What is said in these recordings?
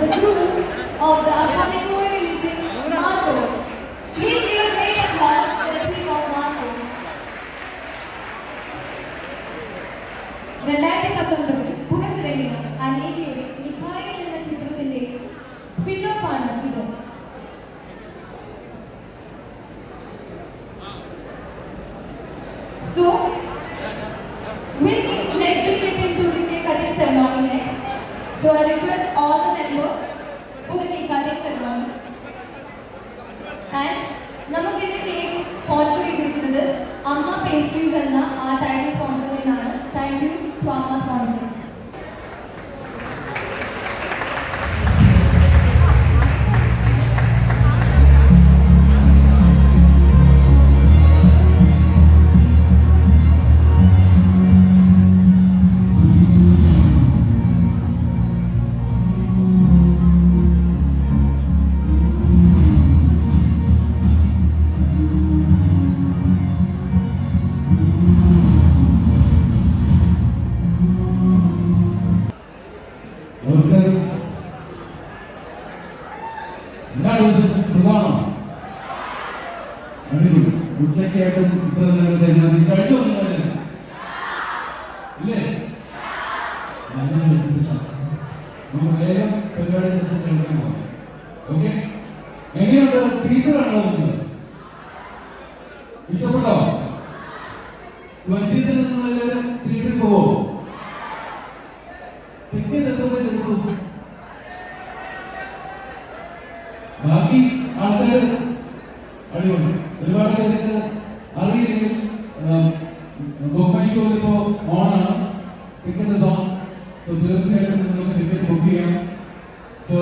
the crew of the upcoming movie releasing Marco. Please give a great applause for the team of Marco. രണ്ടായിരത്തി പത്തൊമ്പതിൽ പുറത്തിറങ്ങിയ അനേകയുടെ മിഖായിൽ എന്ന ചിത്രത്തിന്റെ spin of ആണ് ഇത് So, എന്താണ് വിശേഷം അടിപൊളി. ഉച്ചയ്ക്കായിട്ട് നേരത്തെ ഞാൻ കഴിച്ചു ഇല്ലേ? വേഗം പരിപാടി ഓക്കെ? എങ്ങനെയുണ്ട്? ടീച്ചർ ആണോ ഇഷ്ടപ്പെട്ടോ? ട്വന്റി നിങ്ങൾ തിരികെ പോവോ? ബുക്ക് മൈ ഷോയിൽ ഇപ്പോൾ ഓണാണ്. ടിക്കറ്റ് ഇസ് ഓൺ സോ തീർച്ചയായിട്ടും നിങ്ങൾക്ക് ടിക്കറ്റ് ബുക്ക് ചെയ്യാം സോ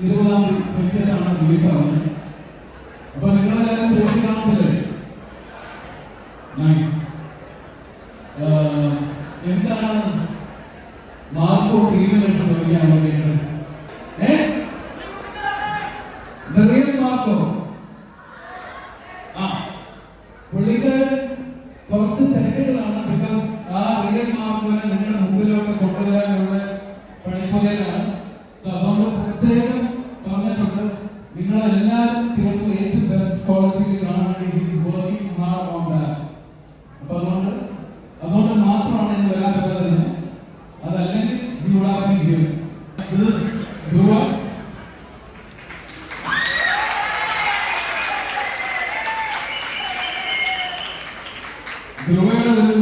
ഇരുപതാം തീയതിയാണ് റിലീസ് ആവുന്നത് അപ്പൊ നിങ്ങളെല്ലാവരും പോസ്റ്റ് കാണുന്നില്ലേ നൈസ് എന്താണ് മാർക്കോ ടീമിനെടുത്ത് ചോദിക്കാൻ വേണ്ടിയിട്ട് പ്രത്യേകം പറഞ്ഞിട്ടുണ്ട് നിങ്ങളെല്ലാവരും തിയേറ്ററിൽ ഏറ്റവും ബെസ്റ്റ് ക്വാളിറ്റിയിൽ കാണാൻ വേണ്ടി his working hard on that അപ്പൊ അതുകൊണ്ട് അതുകൊണ്ട് മാത്രമാണ് ഇന്ന് വരാൻ പറ്റാത്തത് അതല്ലെങ്കിൽ you would have been here. This is Dhruva. ധ്രുവയുടെ ഒരു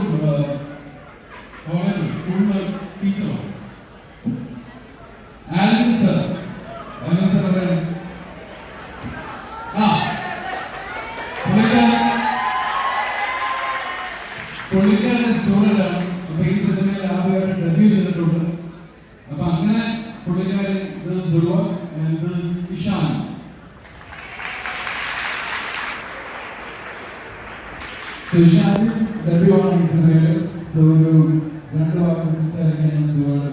പുള്ളിക്കാരന്റെ സ്റ്റുഡന്റാണ് അപ്പൊ ഈ സിനിമയിൽ ആദ്യമായിട്ട് ഡെബ്യൂ ചെയ്തിട്ടുണ്ട്. അപ്പൊ അങ്ങനെ പുള്ളിക്കാരൻ ഇഷാൻ. ഇഷാൻ ഡെബ്യൂ ആണ് ഈ സിനിമയിൽ സോ ഒരു രണ്ട് വാക്ക് സംസാരിക്കാൻ ഞാൻ ധ്രുവയുടെ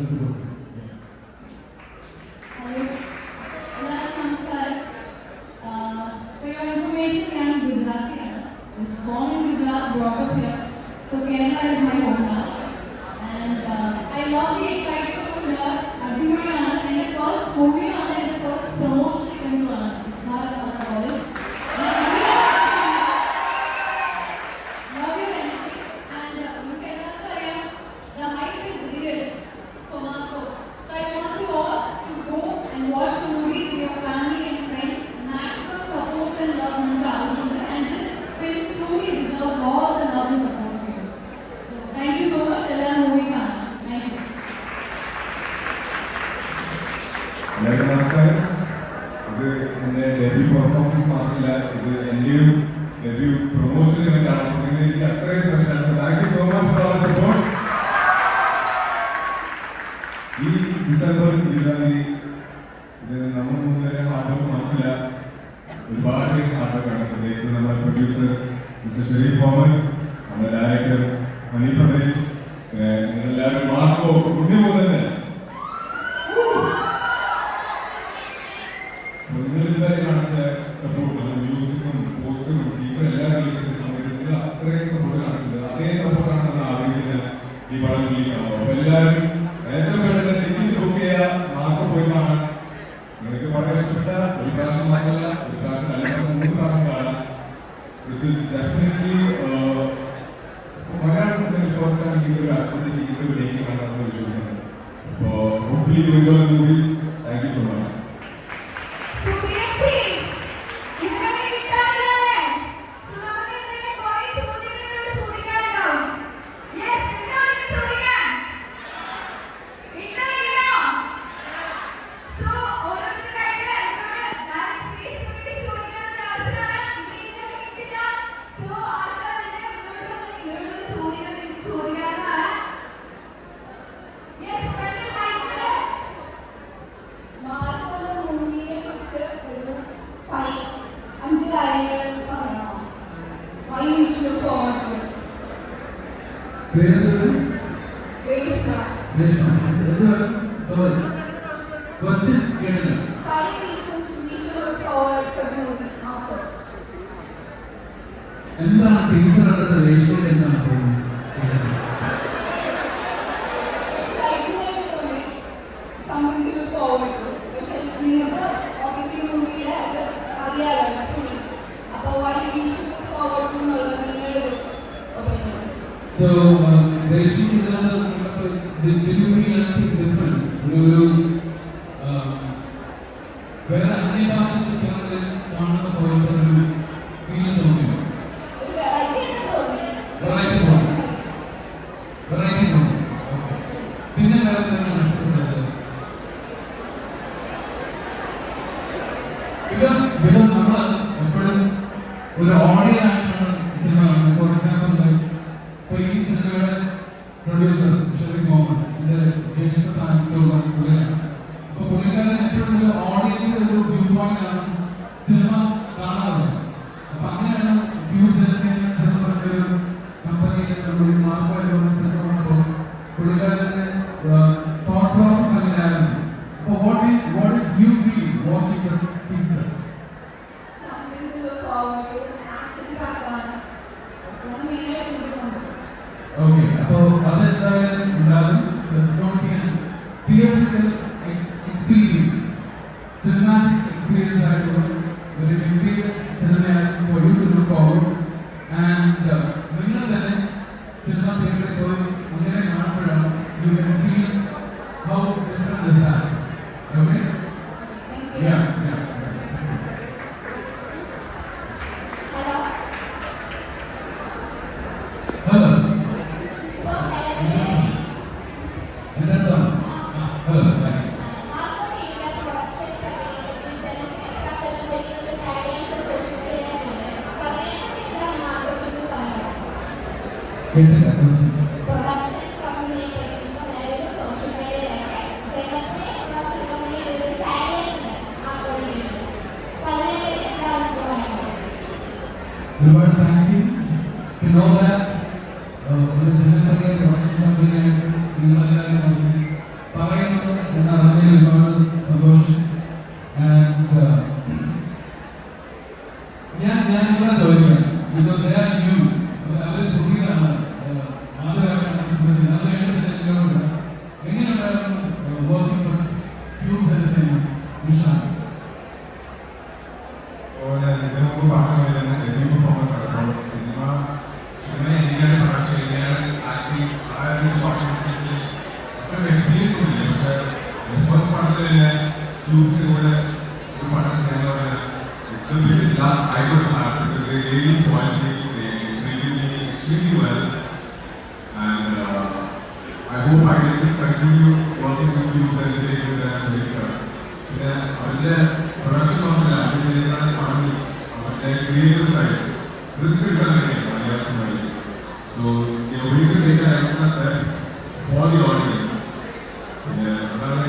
ടീച്ചർ എല്ലാ റിലീസിനും സമയത്ത് അത്രയും സപ്പോർട്ട് അതേ സപ്പോർട്ടാണ് നമ്മൾ ഈ പടം റിലീസ് ആവുമ്പോൾ എല്ലാവരും എന്താണ് ടീച്ചർ കണ്ടിട്ട് രേഷ്മയുടെ എന്താണ് തോന്നുന്നത് So, uh, Reshmi is another, uh, did, did you feel anything different? You know, teacher something to look forward to, action packed ആണ്. ആയിട്ട് എനിക്ക് തോന്നുന്നത്. ഓക്കെ അപ്പോൾ ഉണ്ടാകും be a theatrical ex- experience, cinematic experience ആയിട്ടുള്ള ഒരു ഗംഭീര സിനിമയായിരിക്കും forward. And uh, നിങ്ങൾ തന്നെ സിനിമ തിയേറ്ററിൽ പോയി അങ്ങനെ കാണുമ്പോഴാണ് you can ഒരുപാട് താങ്ക് ഞാൻ ഞാൻ ഇവിടെ ചോദിക്കാം ബിക്കോസ് ദേ ആർ ന്യൂ അവർ പുതിയതാണ് uh, ആദ്യമായിട്ടാണ് സിനിമ ചെയ്യുന്നത് അത് കഴിഞ്ഞിട്ട് എന്നോട് എങ്ങനെയുണ്ടായിരുന്നു working for Cubes Entertainments Nishan അപ്പോൾ the biggest love I would have because they really spoiled me they treated me extremely well and I hope I will continue working with Cubes and with ശരിക്കും പിന്നെ അവരുടെ production മാത്രമല്ല അവർ ചെയ്യുന്ന പണം അവരുടെ creative side risk എടുക്കാൻ വേണ്ടിയാണ് മലയാള സിനിമയിൽ so will take extra step for the audience പിന്നെ അതാണ്